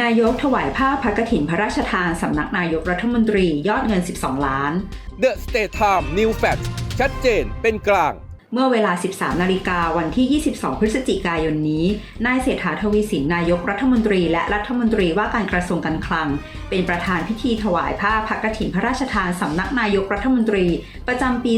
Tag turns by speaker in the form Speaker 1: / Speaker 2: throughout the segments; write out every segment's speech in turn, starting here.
Speaker 1: นายกถวายผ้าพระกฐินพระราชทานสำนักนายกรัฐมนตรียอดเงิน 12 ล้าน
Speaker 2: The State Time New Fact ชัดเจนเป็นกลาง
Speaker 1: เมื่อเวลา 13 นาฬิกาวันที่ 22 พฤศจิกายนนี้ นายเศรษฐาทวีสินนายกรัฐมนตรี และรัฐมนตรีว่าการกระทรวงการคลัง เป็นประธานพิธีถวายผ้าพักกฐินพระราชทานสำนักนายกรัฐมนตรี ประจำปี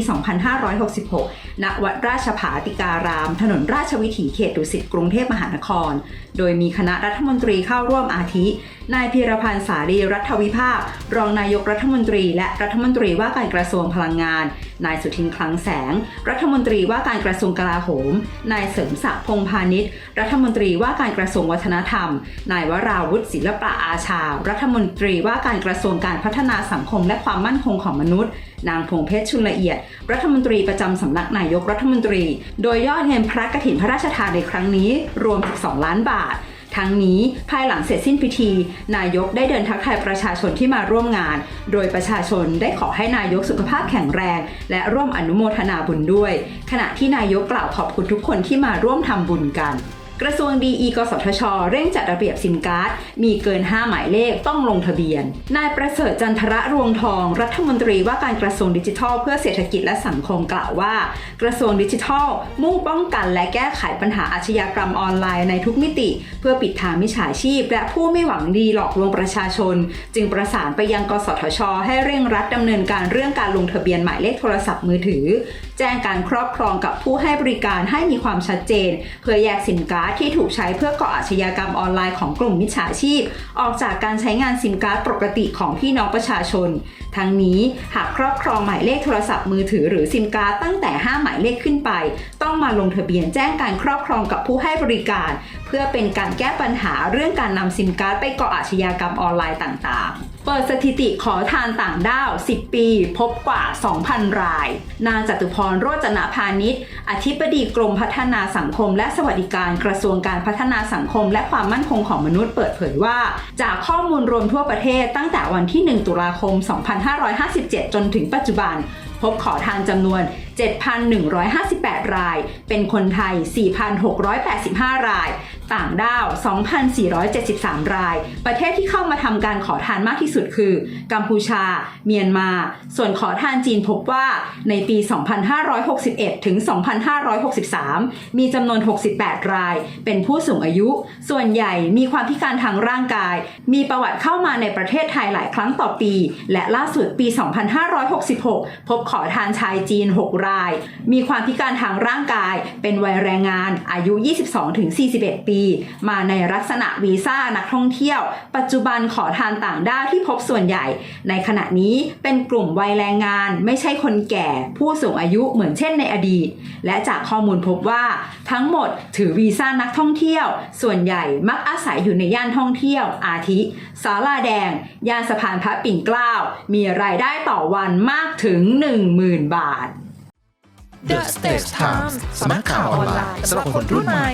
Speaker 1: 2566 ณ วัดราชผาติการาม ถนนราชวิถีเขตดุสิตกรุงเทพมหานคร โดยมีคณะรัฐมนตรีเข้าร่วมอาทิ นายพีรพันธ์สารีรัฐวิภาค รองนายกรัฐมนตรี และรัฐมนตรีว่าการกระทรวงพลังงาน นายสุทินคลังแสง รัฐมนตรีว่าการกระทรวงกลาโหม นายเสริมศักดิ์พงพาณิชย์ รัฐมนตรีว่าการกระทรวงวัฒนธรรม นายวราวุฒิศิลปะอาชา รัฐมนตรีว่าการกระทรวงการพัฒนาสังคมและความมั่นคงของมนุษย์ นางพงเพชรชุนละเอียด รัฐมนตรีประจำสำนักนายกรัฐมนตรี โดยยอดเงินพระกฐินพระราชทานในครั้งนี้ รวม 12 ล้านบาท ทั้งนี้ภายหลังเสร็จสิ้นพิธี นายกได้เดินทักทายประชาชนที่มาร่วมงาน โดยประชาชนได้ขอให้นายกสุขภาพแข็งแรง และร่วมอนุโมทนาบุญด้วย ขณะที่นายกกล่าวขอบคุณทุกคนที่มาร่วมทำบุญกัน กระทรวงดีอีกสทช เร่งจัดระเบียบซิมการ์ด มีเกิน 5 หมายเลขต้องลงทะเบียน นายประเสริฐจันทระรวงทอง รัฐมนตรีว่าการกระทรวงดิจิทัล เพื่อเศรษฐกิจและสังคมกล่าวว่า กระทรวงดิจิทัล มุ่งป้องกันและแก้ไขปัญหาอาชญากรรมออนไลน์ในทุกมิติ เพื่อปิดทางมิจฉาชีพ และผู้ไม่หวังดีหลอกลวงประชาชน จึงประสานไปยังกสทช ให้เร่งรัดดำเนินการเรื่องการลงทะเบียนหมายเลขโทรศัพท์มือถือ แจ้งการครอบครองกับผู้ให้บริการให้มีความชัดเจน เพื่อแยกสินค้าร์ที่ถูกใช้เพื่อก่ออาชญากรรมออนไลน์ของกลุ่มมิจฉาชีพ ออกจากการใช้งานซิมการ์ดปกติของพี่น้องประชาชน ทั้งนี้หากครอบครองหมายเลขโทรศัพท์มือถือหรือซิมการ์ดตั้งแต่ 5 หมายเลขขึ้นไป ต้องมาลงทะเบียนแจ้งการครอบครองกับผู้ให้บริการ เพื่อเป็นการแก้ปัญหาเรื่องการนำซิมการ์ดไปก่ออาชญากรรมออนไลน์ต่างๆ เปิดสถิติขอทานต่างด้าว 10 ปี พบกว่า 2,000 ราย นางจตุพรโรจนพาณิชย์ อธิบดีกรมพัฒนาสังคม และสวัสดิการกระทรวงการพัฒนาสังคม และความมั่นคงของมนุษย์เปิดเผยว่า จากข้อมูลรวมทั่วประเทศตั้งแต่วันที่ 1 ตุลาคม 2557 จนถึงปัจจุบัน พบขอทานจำนวน 7,158 ราย เป็นคนไทย 4,685 รายต่างด้าว 2,473 ราย ประเทศที่เข้ามาทำการขอทานมากที่สุดคือ กัมพูชา เมียนมา ส่วนขอทานจีนพบว่าในปี 2561 ถึง 2563 มีจำนวน 68 ราย เป็นผู้สูงอายุ ส่วนใหญ่มีความพิการทางร่างกาย มีประวัติเข้ามาในประเทศไทยหลายครั้งต่อปี และล่าสุดปี 2566 พบขอทานชายจีน 6 ราย มีความพิการทางร่างกาย เป็นวัยแรงงาน อายุ 22-41 ปีมาในลักษณะวีซ่านักท่องเที่ยว ปัจจุบันขอทานต่างด้าวที่พบส่วนใหญ่ ในขณะนี้เป็นกลุ่มวัยแรงงาน ไม่ใช่คนแก่ผู้สูงอายุเหมือนเช่นในอดีต และจากข้อมูลพบว่า ทั้งหมดถือวีซ่านักท่องเที่ยว ส่วนใหญ่มักอาศัยอยู่ในย่านท่องเที่ยว อาทิศาลาแดง ย่านสะพานพระปิ่นเกล้า มีรายได้ต่อวันมากถึง 10,000 บาท
Speaker 3: The Stage Times สำนักข่าวออนไลน์สำหรับคนรุ่นใหม่